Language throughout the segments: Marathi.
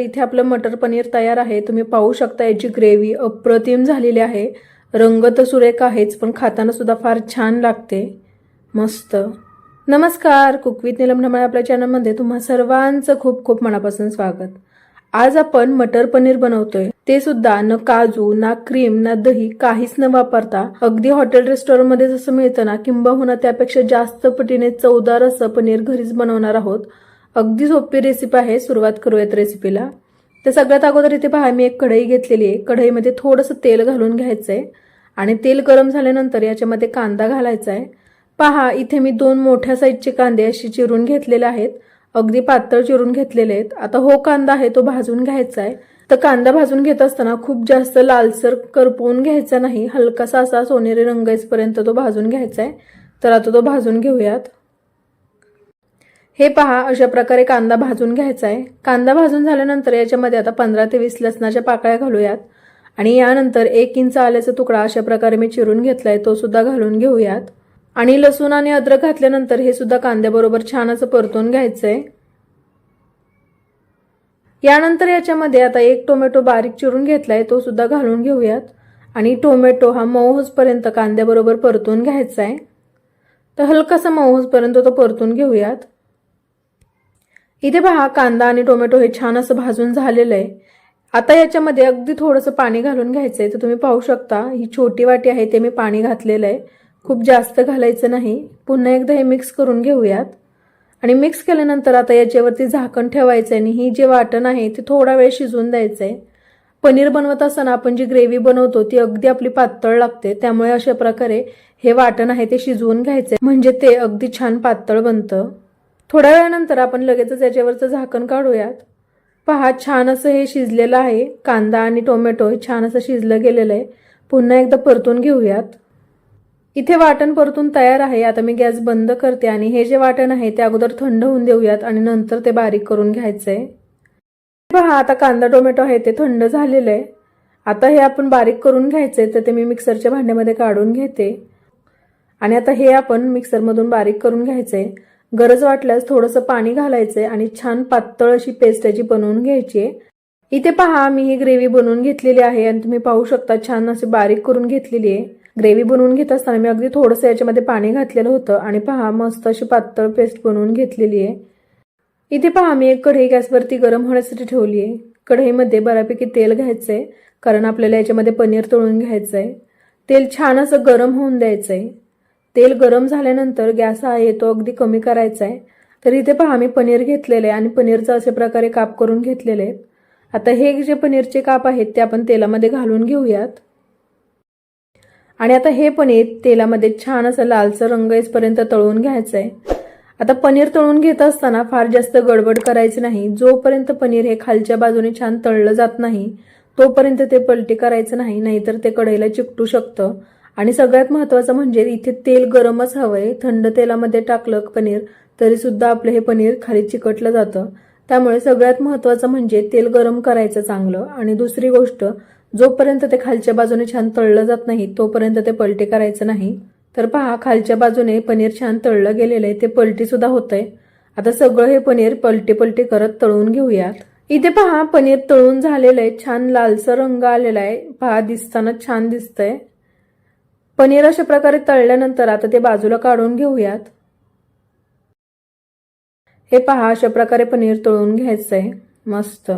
इथे आपलं मटर पनीर तयार आहे. तुम्ही पाहू शकता याची ग्रेव्ही अप्रतिम झालेली आहे. रंग तर सुरेख आहेच पण खाताना सुद्धा फार छान लागते. मस्त. नमस्कार कुकवीत निलम ढमाळे आपल्या चॅनलमध्ये तुम्हा सर्वांचं खूप खूप मनापासून स्वागत. आज आपण मटर पनीर बनवतोय. ते सुद्धा न काजू ना क्रीम ना दही काहीच न वापरता अगदी हॉटेल रेस्टॉरंटमध्ये जसं मिळतं ना किंबहुना त्यापेक्षा जास्त पटीने चवदार असं पनीर घरीच बनवणार आहोत. अगदी सोपी रेसिपी आहे सुरुवात करूयात रेसिपीला तर सगळ्यात अगोदर इथे पहा मी एक कढई घेतलेली आहे. कढईमध्ये थोडंसं तेल घालून घ्यायचं आहे आणि तेल गरम झाल्यानंतर याच्यामध्ये कांदा घालायचा आहे पहा इथे मी दोन मोठ्या साईजचे कांदे असे चिरून घेतलेले आहेत. अगदी पातळ चिरून घेतलेले आहेत. आता हो कांदा आहे तो भाजून घ्यायचा आहे तर कांदा भाजून घेत असताना खूप जास्त लालसर करपवून घ्यायचा नाही. हलकासा असा सोनेरी रंग येईपर्यंत तो भाजून घ्यायचा आहे तर आता तो भाजून घेऊयात. हे पहा अशा प्रकारे कांदा भाजून घ्यायचा आहे कांदा भाजून झाल्यानंतर याच्यामध्ये आता पंधरा ते वीस लसणाच्या पाकळ्या घालूयात. आणि यानंतर एक इंच आल्याचा तुकडा अशा प्रकारे मी चिरून घेतलाय तो सुद्धा घालून घेऊयात. आणि लसूण आणि अद्रक घातल्यानंतर हे सुद्धा कांद्याबरोबर छान असं परतून घ्यायचंय. यानंतर याच्यामध्ये आता एक टोमॅटो बारीक चिरून घेतलाय तो सुद्धा घालून घेऊयात. आणि टोमॅटो हा मऊ होसपर्यंत कांद्याबरोबर परतून घ्यायचा आहे तर हलकासा मऊ होसपर्यंत तो परतून घेऊयात. इथे पहा कांदा आणि टोमॅटो हे छान असं भाजून झालेलं आहे. आता याच्यामध्ये अगदी थोडंसं पाणी घालून घ्यायचं आहे तर तुम्ही पाहू शकता ही छोटी वाटी आहे ते मी पाणी घातलेलं आहे. खूप जास्त घालायचं नाही. पुन्हा एकदा हे मिक्स करून घेऊयात. आणि मिक्स केल्यानंतर आता याच्यावरती झाकण ठेवायचं आहे आणि ही जे वाटण आहे ते थोडा वेळ शिजवून द्यायचं आहे पनीर बनवत असताना आपण जी ग्रेव्ही बनवतो ती अगदी आपली पातळ लागते. त्यामुळे अशा प्रकारे हे वाटण आहे ते शिजवून घ्यायचे म्हणजे ते अगदी छान पातळ बनतं. थोड्या वेळानंतर आपण लगेचच याच्यावरचं झाकण काढूयात. पहा छान असं हे शिजलेलं आहे. कांदा आणि टोमॅटो हे छान असं शिजलं गेलेलं आहे. पुन्हा एकदा परतून घेऊयात. इथे वाटण परतून तयार आहे. आता मी गॅस बंद करते आणि हे जे वाटण आहे ते अगोदर थंड होऊन देऊयात आणि नंतर ते बारीक करून घ्यायचंय. पहा आता कांदा टोमॅटो आहे ते थंड झालेलं आहे. आता हे आपण बारीक करून घ्यायचंय तर ते मी मिक्सरच्या भांड्यामध्ये काढून घेते. आणि आता हे आपण मिक्सरमधून बारीक करून घ्यायचंय. गरज वाटल्यास थोडंसं पाणी घालायचंय आणि छान पातळ अशी पेस्ट याची बनवून घ्यायची आहे. इथे पहा मी ही ग्रेव्ही बनवून घेतलेली आहे आणि तुम्ही पाहू शकता छान अशी बारीक करून घेतलेली आहे. ग्रेव्ही बनवून घेत असताना मी अगदी थोडंसं याच्यामध्ये पाणी घातलेलं होतं आणि पहा मस्त अशी पातळ पेस्ट बनवून घेतलेली आहे. इथे पहा मी एक कढई गॅसवरती गरम होण्यासाठी ठेवली आहे. कढईमध्ये बऱ्यापैकी तेल घ्यायचंय कारण आपल्याला याच्यामध्ये पनीर तळून घ्यायचंय. तेल छान असं गरम होऊन द्यायचंय. तेल गरम झाल्यानंतर गॅस आहे तो अगदी कमी करायचा आहे. तर इथे पहा मी पनीर घेतलेलं आहे आणि पनीरचं असे प्रकारे काप करून घेतलेले आहेत. आता हे जे पनीरचे काप आहेत ते आपण तेलामध्ये घालून घेऊयात. आणि आता हे पनीर तेलामध्ये छान असं लालसर रंग येईपर्यंत तळून घ्यायचं आहे. आता पनीर तळून घेत असताना फार जास्त गडबड करायची नाही. जोपर्यंत पनीर हे खालच्या बाजूने छान तळलं जात नाही तोपर्यंत ते पलटी करायचं नाही नाहीतर ते कढईला चिकटू शकतं. आणि सगळ्यात महत्त्वाचं म्हणजे इथे तेल गरमच हवंय थंड तेलामध्ये टाकलं पनीर तरी सुद्धा आपलं हे पनीर खाली चिकटलं जातं. त्यामुळे सगळ्यात महत्त्वाचं म्हणजे तेल गरम करायचं चांगलं. आणि दुसरी गोष्ट जोपर्यंत ते खालच्या बाजूने छान तळलं जात नाही तोपर्यंत ते पलटे करायचं नाही. तर पहा खालच्या बाजूने पनीर छान तळलं गेलेलं आहे ते पलटी सुद्धा होतंय. आता सगळं हे पनीर पलटी पलटी करत तळून घेऊयात. इथे पहा पनीर तळून झालेलं आहे छान लालसर रंग आलेला आहे. पहा दिसताना छान दिसतंय. पनीर अशा प्रकारे तळल्यानंतर आता ते बाजूला काढून घेऊयात. हे पहा अशा प्रकारे पनीर तळून घ्यायचंय मस्त.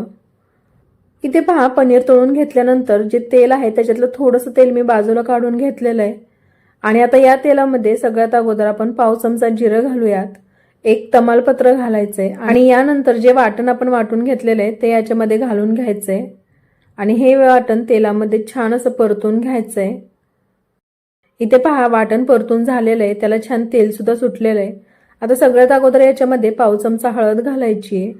इथे पहा पनीर तळून घेतल्यानंतर जे तेल आहे त्याच्यातलं थोडंसं तेल मी बाजूला काढून घेतलेलं आहे. आणि आता या तेलामध्ये सगळ्यात अगोदर आपण पाव चमचा जिरं घालूयात. एक तमालपत्र घालायचंय. आणि यानंतर जे वाटण आपण वाटून घेतलेलं आहे ते याच्यामध्ये घालून घ्यायचंय. आणि हे वाटण तेलामध्ये छान असं परतून घ्यायचंय. इथे पहा वाटण परतून झालेलं आहे. त्याला छान तेलसुद्धा सुटलेलं आहे. आता सगळ्यात अगोदर याच्यामध्ये पाव चमचा हळद घालायची आहे.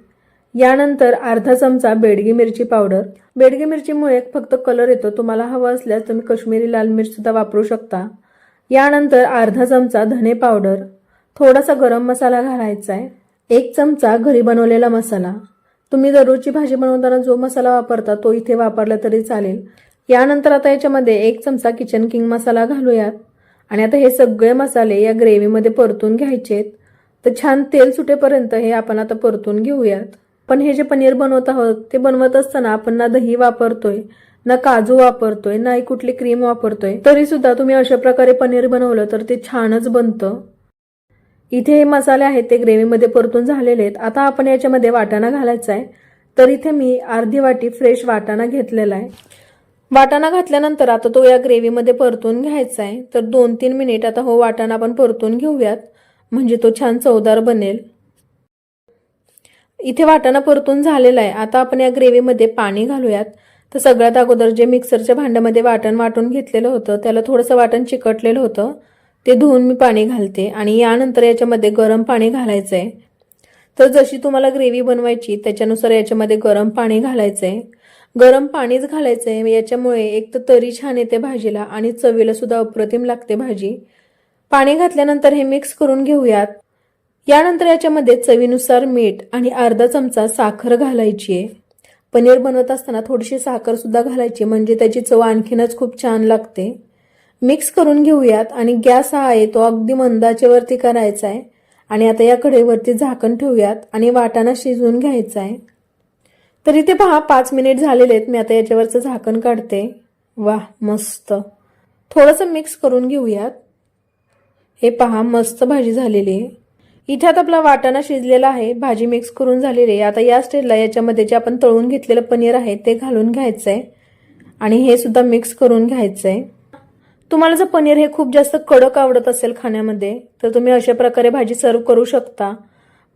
यानंतर अर्धा चमचा बेडगी मिरची पावडर. बेडगी मिरचीमुळे फक्त कलर येतो. तुम्हाला हवं असल्यास तुम्ही कश्मीरी लाल मिर्च सुद्धा वापरू शकता. यानंतर अर्धा चमचा धने पावडर. थोडासा गरम मसाला घालायचा आहे. एक चमचा घरी बनवलेला मसाला. तुम्ही दररोजची भाजी बनवताना जो मसाला वापरता तो इथे वापरला तरी चालेल. यानंतर आता याच्यामध्ये एक चमचा किचन किंग मसाला घालूयात. आणि आता हे सगळे मसाले या ग्रेव्हीमध्ये परतून घ्यायचे तर छान तेल सुटेपर्यंत हे आपण आता परतून घेऊयात. पण हे जे पनीर बनवत आहोत ते बनवत असताना आपण ना दही वापरतोय ना काजू वापरतोय नाही कुठली क्रीम वापरतोय तरी सुद्धा तुम्ही अशा प्रकारे पनीर बनवलं तर ते छानच बनतं. इथे हे मसाले आहेत ते ग्रेव्हीमध्ये परतून झालेले आहेत. आता आपण याच्यामध्ये वाटाणा घालायचा आहे. तर इथे मी अर्धी वाटी फ्रेश वाटाणा घेतलेला आहे. वाटाणा घातल्यानंतर आता तो या ग्रेव्हीमध्ये परतून घ्यायचा आहे. तर दोन तीन मिनिट आता हो वाटाणा आपण परतून घेऊयात. म्हणजे तो छान चवदार बनेल. इथे वाटाणा परतून झालेला आहे. आता आपण या ग्रेव्हीमध्ये पाणी घालूयात. तर सगळ्यात अगोदर जे मिक्सरच्या भांड्यामध्ये वाटण वाटून घेतलेलं होतं त्याला थोडंसं वाटण चिकटलेलं होतं. ते धुवून मी पाणी घालते आणि यानंतर याच्यामध्ये गरम पाणी घालायचं आहे तर जशी तुम्हाला ग्रेव्ही बनवायची त्याच्यानुसार याच्यामध्ये गरम पाणी घालायचं आहे गरम पाणीच घालायचं आहे याच्यामुळे एक तर तरी छान येते भाजीला आणि चवीला सुद्धा अप्रतिम लागते भाजी. पाणी घातल्यानंतर हे मिक्स करून घेऊयात. यानंतर याच्यामध्ये चवीनुसार मीठ आणि अर्धा चमचा साखर घालायची आहे. पनीर बनवत असताना थोडीशी साखर सुद्धा घालायची म्हणजे त्याची चव आणखीनच खूप छान लागते. मिक्स करून घेऊयात आणि गॅस हा आहे तो अगदी मंदाच्यावरती करायचा आहे आणि आता या वरती झाकण ठेवूयात आणि वाटाणा शिजवून घ्यायचा आहे तर इथे पहा पाच मिनिट झालेले आहेत. मी आता याच्यावरचं झाकण काढते. वा मस्त. थोडंसं मिक्स करून घेऊयात. हे पहा मस्त भाजी झालेली आहे. इथे आता आपला वाटाणा शिजलेला आहे. भाजी मिक्स करून झालेली आहे. आता या स्टेजला याच्यामध्ये जे आपण तळून घेतलेलं पनीर आहे ते घालून घ्यायचं आहे आणि हे सुद्धा मिक्स करून घ्यायचं आहे तुम्हाला जर पनीर हे खूप जास्त कडक आवडत असेल खाण्यामध्ये तर तुम्ही अशा प्रकारे भाजी सर्व करू शकता.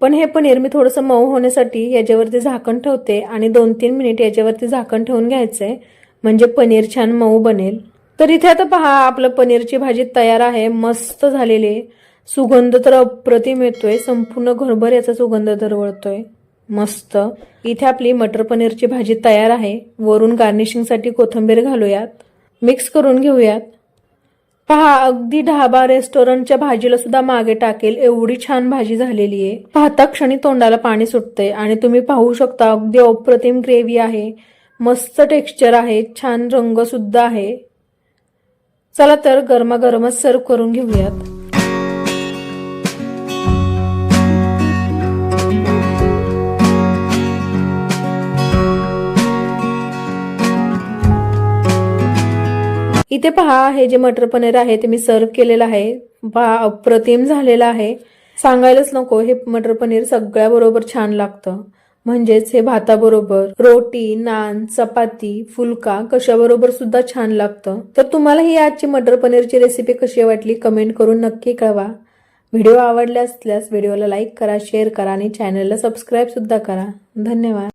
पण हे पनीर मी थोडंसं मऊ होण्यासाठी याच्यावरती झाकण ठेवते आणि दोन तीन मिनिट याच्यावरती झाकण ठेवून घ्यायचं आहे म्हणजे पनीर छान मऊ बनेल. तर इथे आता पहा आपलं पनीरची भाजी तयार आहे मस्त झालेली आहे. सुगंध तर अप्रतिम येतोय संपूर्ण घरभर याचा सुगंध दरवळतोय मस्त. इथे आपली मटर पनीरची भाजी तयार आहे. वरून गार्निशिंगसाठी कोथिंबीर घालूयात. मिक्स करून घेऊयात. पहा अगदी ढाबा रेस्टॉरंटच्या भाजीला सुद्धा मागे टाकेल. एवढी छान भाजी झालेली आहे. पाहता क्षणी तोंडाला पाणी सुटते आणि तुम्ही पाहू शकता अगदी अप्रतिम ग्रेव्ही आहे. मस्त टेक्स्चर आहे. छान रंग सुद्धा आहे. चला तर गरमागरमच सर्व करून घेऊयात. इथे पहा हे जे मटर पनीर आहे ते मी सर्व केलेलं आहे. पहा अप्रतिम झालेलं आहे. सांगायलाच नको हे मटर पनीर सगळ्या बरोबर छान लागतं. म्हणजेच हे भाताबरोबर रोटी नान चपाती फुलका कशाबरोबर सुद्धा छान लागतं. तर तुम्हाला ही आजची मटर पनीरची रेसिपी कशी वाटली कमेंट करून नक्की कळवा. व्हिडिओ आवडला असल्यास व्हिडिओला लाईक करा शेअर करा आणि चॅनलला सबस्क्राईब सुद्धा करा. धन्यवाद.